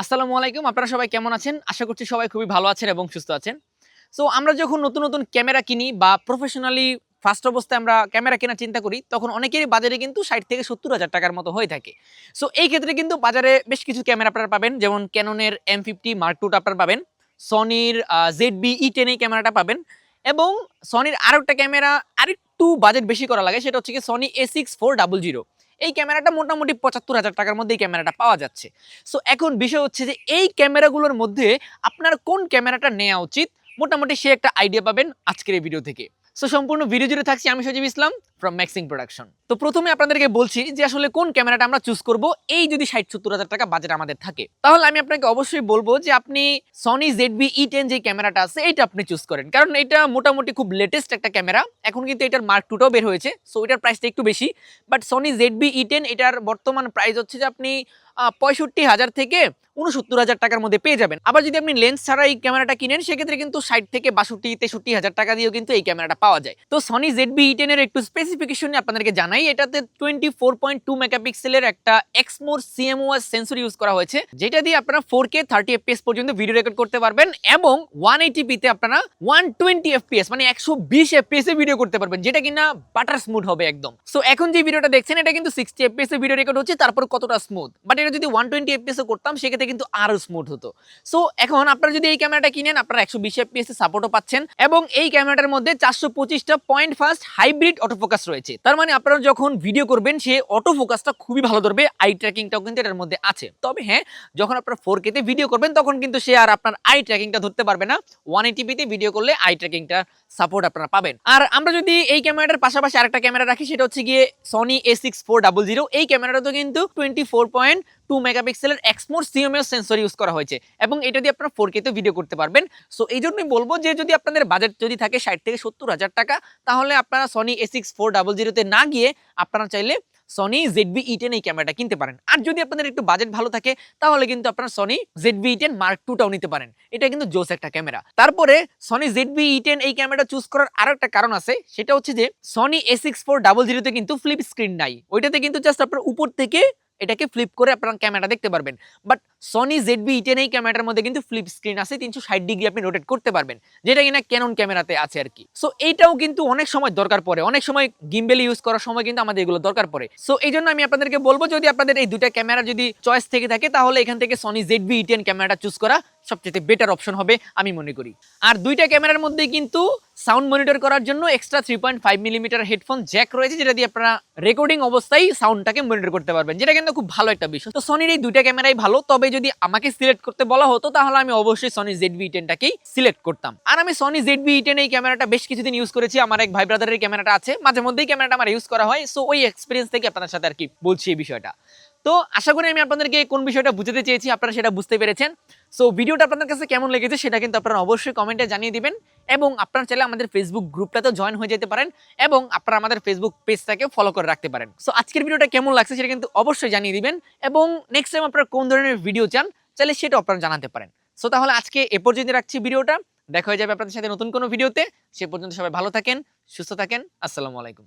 আসসালামু আলাইকুম, আপনারা সবাই কেমন আছেন? আশা করছি সবাই খুবই ভালো আছেন এবং সুস্থ আছেন। সো আমরা যখন নতুন নতুন ক্যামেরা কিনি বা প্রফেশনালি ফার্স্ট অবস্থায় আমরা ক্যামেরা কেনার চিন্তা করি, তখন অনেকেরই বাজারে কিন্তু ষাট থেকে সত্তর হাজার টাকার মতো হয়ে থাকে। সো এই ক্ষেত্রে কিন্তু বাজারে বেশ কিছু ক্যামেরা আপনারা পাবেন, যেমন ক্যাননের এম ফিফটি মার্ক টুটা আপনারা পাবেন সনির জেড বি ই টেন এই ক্যামেরাটা পাবেন, এবং সনির আরও একটা ক্যামেরা আরেকটু বাজেট বেশি করা লাগে, সেটা হচ্ছে কি Sony A six four double zero এই ক্যামেরাটা মোটামুটি পঁচাত্তর হাজার টাকার মধ্যে এই ক্যামেরাটা পাওয়া যাচ্ছে। সো এখন বিষয় হচ্ছে যে এই ক্যামেরাগুলোর মধ্যে আপনার কোন ক্যামেরাটা নেওয়া উচিত? মোটামুটি সে একটা আইডিয়া পাবেন আজকের এই ভিডিও থেকে। সো সম্পূর্ণ ভিডিও জুড়ে থাকছি, আমি সজীব ইসলাম। ফ্রম ম্যাক্সিং প্রোডাকশন তো প্রথমে আপনাদেরকে বলছি যে আসলে কোন ক্যামেরাটা আমরা চুজ করব, এই যদি ষাট সত্তর হাজার টাকা বাজেট আমাদের থাকে। তাহলে আমি আপনাকে অবশ্যই বলব যে আপনি Sony Z V E ten যে ক্যামেরাটা আছে এটা আপনি চুজ করেন। কারণ এটা মোটামুটি খুব লেটেস্ট একটা ক্যামেরা। এখন কিন্তু এটার মার্ক টুটাও বের হয়েছে সো এটার প্রাইসটা একটু বেশি। But Sony Z V E ten এটার বর্তমান প্রাইস হচ্ছে যে আপনি পঁয়ষট্টি হাজার থেকে উনসত্তর হাজার টাকার মধ্যে পেয়ে যাবেন। আবার যদি আপনি লেন্স ছাড়া এই ক্যামেরাটা কিনেন, সেক্ষেত্রে কিন্তু ষাট থেকে বাষট্টি, তেষট্টি হাজার টাকা দিয়েও কিন্তু এই ক্যামেরাটা পাওয়া যায়। তো সনি জেড বি ই টেনের একটু স্পেসিফিকেশন আপনাদেরকে জানাই, এটাতে টোয়েন্টি ফোর পয়েন্ট টু মেগাপিক্সেলের একটা এক্সমোর সিএমওএস সেন্সর ইউজ করা হয়েছে, যেটা দিয়ে আপনারা ফোর কে থার্টি এফপিএস পর্যন্ত ভিডিও রেকর্ড করতে পারবেন এবং ওয়ান এইটি পিতে আপনারা ওয়ান টোয়েন্টি এফপিএস মানে একশো বিশ এফপিএস এ ভিডিও করতে পারবেন, যেটা কিনা বাটার স্মুথ হবে একদম। সো এখন যে ভিডিওটা দেখছেন, এটা কিন্তু সিক্সটি এফপিএস এ ভিডিও রেকর্ড হচ্ছে, তারপর কতটা স্মুথ বাট এটা যদি ওয়ান টোয়েন্টি এফপিএস করতাম, সেক্ষেত্রে কিন্তু আরও স্মুথ হতো। সো এখন আপনারা যদি এই ক্যামেরাটা কিনেন, আপনারা একশো বিশ এফপিএস সাপোর্টও পাচ্ছেন এবং এই ক্যামেরাটার মধ্যে চারশো পঁচিশটা পয়েন্ট ফার্স্ট হাইব্রিড অটোফোকাস রয়েছে। তার মানে আপনারা যখন ভিডিও করবেন, সে অটো ফোকাসটা খুবই ভালো ধরবে। আই ট্র্যাকিংটাও কিন্তু এটার মধ্যে আছে। তবে হ্যাঁ যখন আপনারা ফোর কেতে ভিডিও করবেন, তখন কিন্তু সে আর আপনার আই ট্র্যাকিংটা ধরতে পারবে না। ওয়ান এইটিপিতে ভিডিও করলে আই ট্র্যাকিংটা সাপোর্ট আপনারা পাবেন। আর আমরা যদি এই ক্যামেরাটার পাশাপাশি আরেকটা ক্যামেরা রাখি, সেটা হচ্ছে গিয়ে Sony A six four double zero এই ক্যামেরাটা তো কিন্তু টোয়েন্টি ফোর পয়েন্ট টু মেগাপিক্সেলের এক্সমোর সিএমএস সেন্সর ইউজ করা হয়েছে। এবং এটা দিয়ে আপনারা ফোর কেতে ভিডিও করতে পারবেন। সো এই জন্যই বলব যে, যদি আপনাদের বাজেট যদি থাকে ষাট থেকে সত্তর হাজার টাকা, তাহলে আপনারা Sony A six four double জিরোতে না গিয়ে আপনারা চাইলে সনি জেডবি ই টেন এই ক্যামেরাটা কিনতে পারেন। আর যদি আপনাদের একটু বাজেট ভালো থাকে, তাহলে কিন্তু আপনারা Sony Z V E ten mark টুটাও নিতে পারেন। এটা কিন্তু জোস একটা ক্যামেরা তারপরে সনি জেডবি ই টেন এই ক্যামেরাটা চুজ করার আরও একটা কারণ আছে, সেটা হচ্ছে যে Sony A six four double জিরোতে কিন্তু ফ্লিপ স্ক্রিন নাই। ওইটাতে কিন্তু জাস্ট আপনার উপর থেকে এটাকে ফ্লিপ করে আপনারা ক্যামেরা দেখতে পারবেন। But Sony Z V E ten এই ক্যামেরার মধ্যে কিন্তু ফ্লিপ স্ক্রিন আছে, তিনশো ষাট ডিগ্রি আপনি রোটেট করতে পারবেন, যেটা কিনা ক্যানন ক্যামেরাতে আছে আর কি। সো এইটাও কিন্তু অনেক সময় দরকার পড়ে, অনেক সময় গিম্বেল ইউজ করার সময় কিন্তু আমাদের এগুলো দরকার পড়ে। সো এই জন্য আমি আপনাদেরকে বলব, যদি আপনাদের এই দুটা ক্যামেরা যদি চয়েস থেকে থাকে, তাহলে এখান থেকে Sony Z V E ten ক্যামেরাটা চুজ করা সবচেয়ে বেটার অপশন হবে, আমি মনে করি। আর দুইটা ক্যামেরার মধ্যে কিন্তু সাউন্ড মনিটর করার জন্য extra three point five millimetre headphone jack রয়েছে, যেটা দিয়ে আপনারা রেকর্ডিং অবস্থায় সাউন্ডটাকে মনিটর করতে পারবেন, যেটা কিন্তু খুব ভালো একটা বিষয়। তো সনির এই দুইটা ক্যামেরাই ভালো, তবে যদি আমাকে সিলেক্ট করতে বলা হতো, তাহলে আমি অবশ্যই সনি জেড বি টেনটাকেই সিলেক্ট করতাম। আর আমি সনি জেড বি টেন এই ক্যামেরাটা বেশ কিছুদিন ইউজ করেছি, আমার এক ভাই ব্রাদারের ক্যামেরাটা আছে মাঝে মধ্যেই ক্যামেরাটা আমার ইউজ করা হয় সো ওই এক্সপিরিয়েন্স থেকে আপনার সাথে আর কি বলছি এই বিষয়টা। তো আশা করি আমি আপনাদেরকে কোন বিষয়টা বুঝাতে চেয়েছি, আপনারা সেটা বুঝতে পেরেছেন। সো ভিডিওটা আপনাদের কাছে কেমন লেগেছে সেটা কিন্তু আপনারা অবশ্যই কমেন্টে জানিয়ে দিবেন এবং আপনারা চাইলে আমাদের ফেসবুক গ্রুপটাতে জয়েন হয়ে যেতে পারেন এবং আপনারা আমাদের ফেসবুক পেজটাকে ফলো করে রাখতে পারেন। সো আজকের ভিডিওটা কেমন লাগছে সেটা কিন্তু অবশ্যই জানিয়ে দিবেন এবং নেক্সট টাইম আপনারা কোন ধরনের ভিডিও চান চাইলে সেটা আপনারা জানাতে পারেন। সো তাহলে আজকে এ পর্যন্ত রাখছি ভিডিওটা। দেখা হয়ে যাবে আপনাদের সাথে নতুন কোনো ভিডিওতে। সে পর্যন্ত সবাই ভালো থাকেন, সুস্থ থাকেন। আসসালামু আলাইকুম।